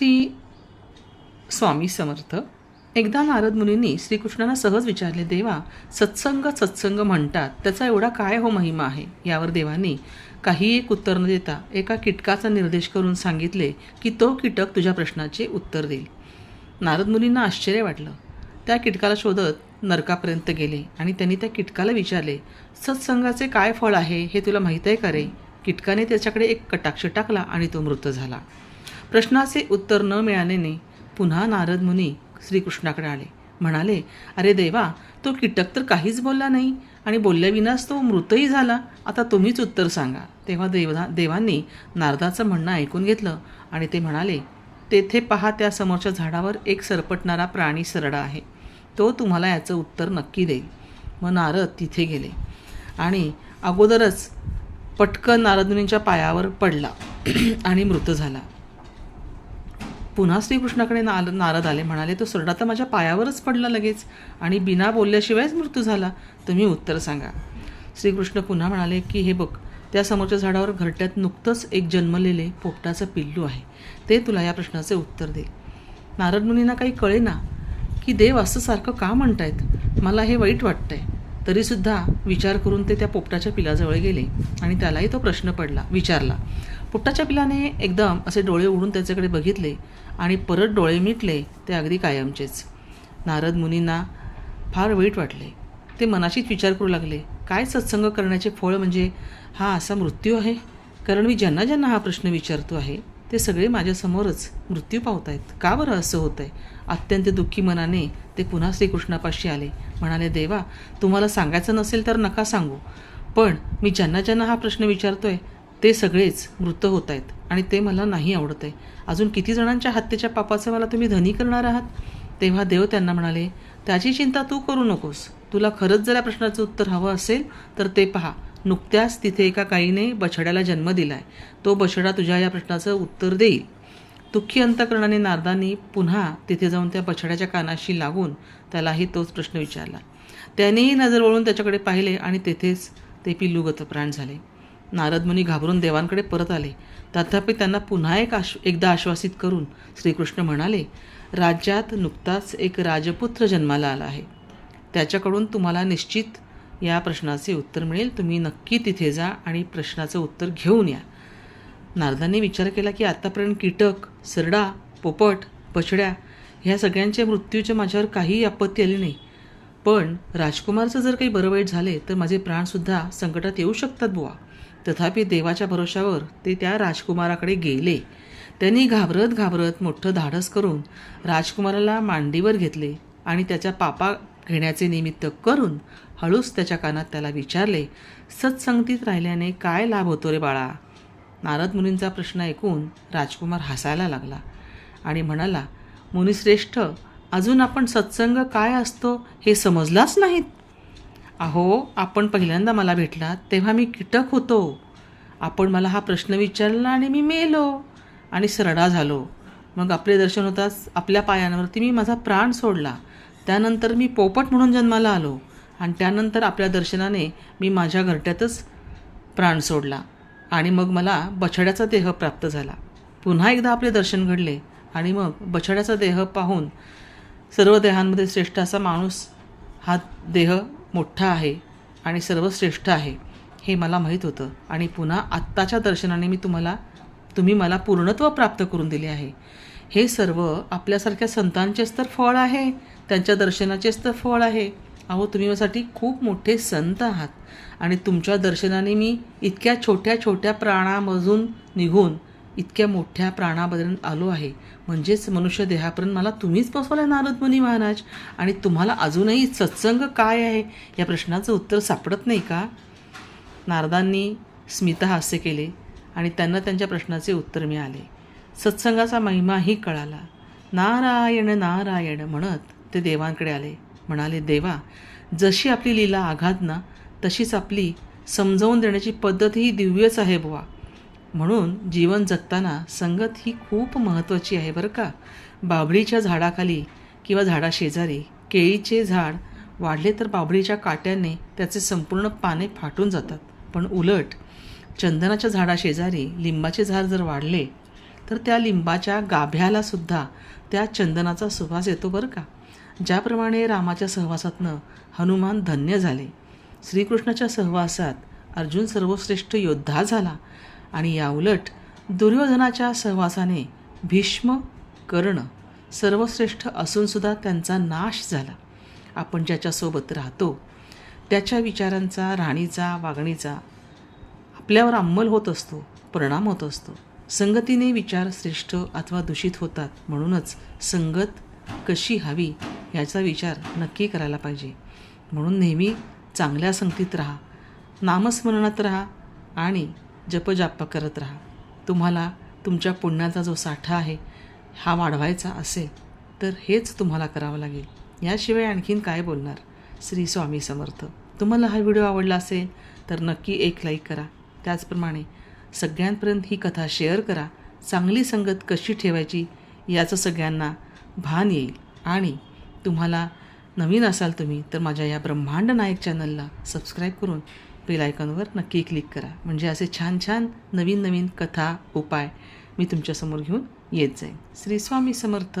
ती स्वामी समर्थ. एकदा नारद मुनींनी श्रीकृष्णांना सहज विचारले देवा सत्संग सत्संग म्हणतात त्याचा एवढा काय हो महिमा आहे? यावर देवांनी काही एक उत्तर न देता एका कीटकाचा निर्देश करून सांगितले की तो कीटक तुझ्या प्रश्नाचे उत्तर देईल. नारद मुनींना आश्चर्य वाटलं. त्या कीटकाला शोधत नरकापर्यंत गेले आणि त्यांनी त्या कीटकाला विचारले सत्संगाचे काय फळ आहे हे तुला माहीत आहे का रे? कीटकाने त्याच्याकडे एक कटाक्ष टाकला आणि तो मृत झाला. प्रश्नाचे उत्तर न मिळाल्याने पुन्हा नारद मुनी श्रीकृष्णाकडे आले. म्हणाले अरे देवा तो कीटक तर काहीच बोलला नाही आणि बोलल्याविनाच तो मृतही झाला. आता तुम्हीच उत्तर सांगा. तेव्हा देवा देवांनी नारदाचं म्हणणं ऐकून घेतलं आणि ते म्हणाले तेथे पहा त्या समोरच्या झाडावर एक सरपटणारा प्राणी सरडा आहे. तो तुम्हाला याचं उत्तर नक्की देईल. मग नारद तिथे गेले आणि अगोदरच पटकन नारदमुनींच्या पायावर पडला आणि मृत झाला. पुन्हा श्रीकृष्णाकडे नाल नारद आले. म्हणाले तो सरडा तर माझ्या पायावरच पडला लगेच आणि बिना बोलल्याशिवायच मृत्यू झाला. तुम्ही उत्तर सांगा. श्रीकृष्ण पुन्हा म्हणाले की हे बघ त्या समोरच्या झाडावर घरट्यात नुकतंच एक जन्मलेले पोपटाचं पिल्लू आहे. ते तुला या प्रश्नाचे उत्तर देईल नारद मुनींना काही कळेना की देव असं सारखं का म्हणतायत? मला हे वाईट वाटतंय. तरीसुद्धा विचार करून ते त्या पोपटाच्या पिलाजवळ गेले आणि त्यालाही तो प्रश्न पडला विचारला. पुट्टाच्या पिलाने एकदम असे डोळे उडून त्याच्याकडे बघितले आणि परत डोळे मिटले ते अगदी कायमचेच. नारद मुनींना फार वाईट वाटले. ते मनाशीच विचार करू लागले काय सत्संग करण्याचे फळ म्हणजे हा असा मृत्यू आहे? कारण मी ज्यांना ज्यांना हा प्रश्न विचारतो आहे ते सगळे माझ्यासमोरच मृत्यू पावत आहेत का बरं असं होतं आहे अत्यंत दुःखी मनाने ते पुन्हा श्रीकृष्णापाशी आले. म्हणाले देवा तुम्हाला सांगायचं नसेल तर नका सांगू. पण मी ज्यांना ज्यांना हा प्रश्न विचारतो आहे ते सगळेच मृत होत आहेत आणि ते मला नाही आवडत आहे. अजून किती जणांच्या हत्येच्या पापाचं मला तुम्ही धनी करणार आहात? तेव्हा देव त्यांना म्हणाले त्याची चिंता तू करू नकोस. तुला खरंच जर या प्रश्नाचं उत्तर हवं असेल तर ते पहा. नुकत्याच तिथे एका काईने बछड्याला जन्म दिलाय. तो बछडा तुझ्या या प्रश्नाचं उत्तर देईल. दुःखी अंतकरणाने नारदांनी पुन्हा तिथे जाऊन त्या बछड्याच्या कानाशी लागून त्यालाही तोच प्रश्न विचारला. त्यानेही नजर वळून त्याच्याकडे पाहिले आणि तेथेच ते पिल्लू गतप्राण झाले. नारद मुनी घाबरून देवांकडे परत आले. तथापि त्यांना पुन्हा एक आश एकदा आश्वासित करून श्रीकृष्ण म्हणाले राज्यात नुकताच एक राजपुत्र जन्माला आला आहे. त्याच्याकडून तुम्हाला निश्चित या प्रश्नाचे उत्तर मिळेल. तुम्ही नक्की तिथे जा आणि प्रश्नाचं उत्तर घेऊन या. नारदांनी विचार केला की आत्तापर्यंत कीटक सरडा पोपट बछड्या ह्या सगळ्यांच्या मृत्यूच्या माझ्यावर काहीही आपत्ती आली नाही. पण राजकुमारचं जर काही बरं वाईट झाले तर माझे प्राणसुद्धा संकटात येऊ शकतात बुवा. तथापि देवाच्या भरोशावर ते त्या राजकुमाराकडे गेले. त्यांनी घाबरत घाबरत मोठं धाडस करून राजकुमाराला मांडीवर घेतले आणि त्याच्या पापा घेण्याचे निमित्त करून हळूच त्याच्या कानात त्याला विचारले सत्संगतीत राहिल्याने काय लाभ होतो रे बाळा? नारद मुनींचा प्रश्न ऐकून राजकुमार हसायला लागला आणि म्हणाला मुनिश्रेष्ठ अजून आपण सत्संग काय असतो हे समजलाच नाहीत. अहो आपण पहिल्यांदा मला भेटलात तेव्हा मी कीटक होतो. आपण मला हा प्रश्न विचारला आणि मी मेलो आणि सरडा झालो. मग आपले दर्शन होताच आपल्या पायांवरती मी माझा प्राण सोडला. त्यानंतर मी पोपट म्हणून जन्माला आलो आणि त्यानंतर आपल्या दर्शनाने मी माझ्या घरट्यातच प्राण सोडला आणि मग मला बछड्याचा देह प्राप्त झाला. पुन्हा एकदा आपले दर्शन घडले आणि मग बछड्याचा देह पाहून सर्व देहांमध्ये श्रेष्ठ असा माणूस हा देह मोठा आहे आणि सर्वश्रेष्ठ आहे हे मला माहीत होतं. आणि पुन्हा आत्ताच्या दर्शनाने मी तुम्हाला तुम्ही मला पूर्णत्व प्राप्त करून दिले आहे. हे सर्व आपल्यासारख्या संतांचेच तर फळ आहे. त्यांच्या दर्शनाचेच तर फळ आहे. अहो तुम्ही माझ्यासाठी खूप मोठे संत आहात. आणि तुमच्या दर्शनाने मी इतक्या छोट्या छोट्या प्राणामधून निघून इतक्या मोठ्या प्राणापर्यंत आलो आहे. म्हणजेच मनुष्य देहापर्यंत मला तुम्हीच पोचवलं आहे नारद मुनी महाराज. आणि तुम्हाला अजूनही सत्संग काय आहे? या प्रश्नाचं उत्तर सापडत नाही का? नारदांनी स्मितहास्य केले आणि त्यांना त्यांच्या प्रश्नाचे उत्तर मिळाले. सत्संगाचा महिमाही कळाला. नारायण नारायण म्हणत ते देवांकडे आले. म्हणाले देवा जशी आपली लीला आघात ना तशीच आपली समजावून देण्याची पद्धतही दिव्यच आहे बुवा. म्हणून जीवन जगताना संगत ही खूप महत्त्वाची आहे बरं का. बाभळीच्या झाडाखाली किंवा झाडाशेजारी केळीचे झाड वाढले तर बाबळीच्या काट्याने त्याचे संपूर्ण पाने फाटून जातात. पण उलट चंदनाच्या झाडाशेजारी लिंबाचे झाड जर वाढले तर त्या लिंबाच्या गाभ्यालासुद्धा त्या चंदनाचा सुवास येतो बरं का. ज्याप्रमाणे रामाच्या सहवासातनं हनुमान धन्य झाले. श्रीकृष्णाच्या सहवासात अर्जुन सर्वश्रेष्ठ योद्धा झाला. आणि याउलट दुर्योधनाच्या सहवासाने भीष्म कर्ण सर्वश्रेष्ठ असूनसुद्धा त्यांचा नाश झाला. आपण ज्याच्यासोबत राहतो त्याच्या विचारांचा राणीचा वागणीचा आपल्यावर अंमल होत असतो परिणाम होत असतो. संगतीने विचार श्रेष्ठ अथवा दूषित होतात म्हणूनच संगत कशी हवी याचा विचार नक्की करायला पाहिजे. म्हणून नेहमी चांगल्या संगतीत राहा नामस्मरणात राहा आणि जपजाप करत राहा. तुम्हाला तुमच्या पुण्याचा जो साठा आहे हा वाढवायचा असेल तर हेच तुम्हाला करावं लागेल. याशिवाय आणखीन काय बोलणार? श्री स्वामी समर्थ. तुम्हाला हा व्हिडिओ आवडला असेल तर नक्की एक लाईक करा. त्याचप्रमाणे सगळ्यांपर्यंत ही कथा शेअर करा. चांगली संगत कशी ठेवायची याचं सगळ्यांना भान येईल. आणि तुम्हाला नवीन असाल तुम्ही तर माझ्या या ब्रह्मांड नायक चॅनलला सबस्क्राईब करून बेल आयकॉनवर नक्की क्लिक करा. म्हणजे असे छान छान नवीन नवीन कथा उपाय मी तुमच्यासमोर घेऊन येत जाईन. श्री स्वामी समर्थ.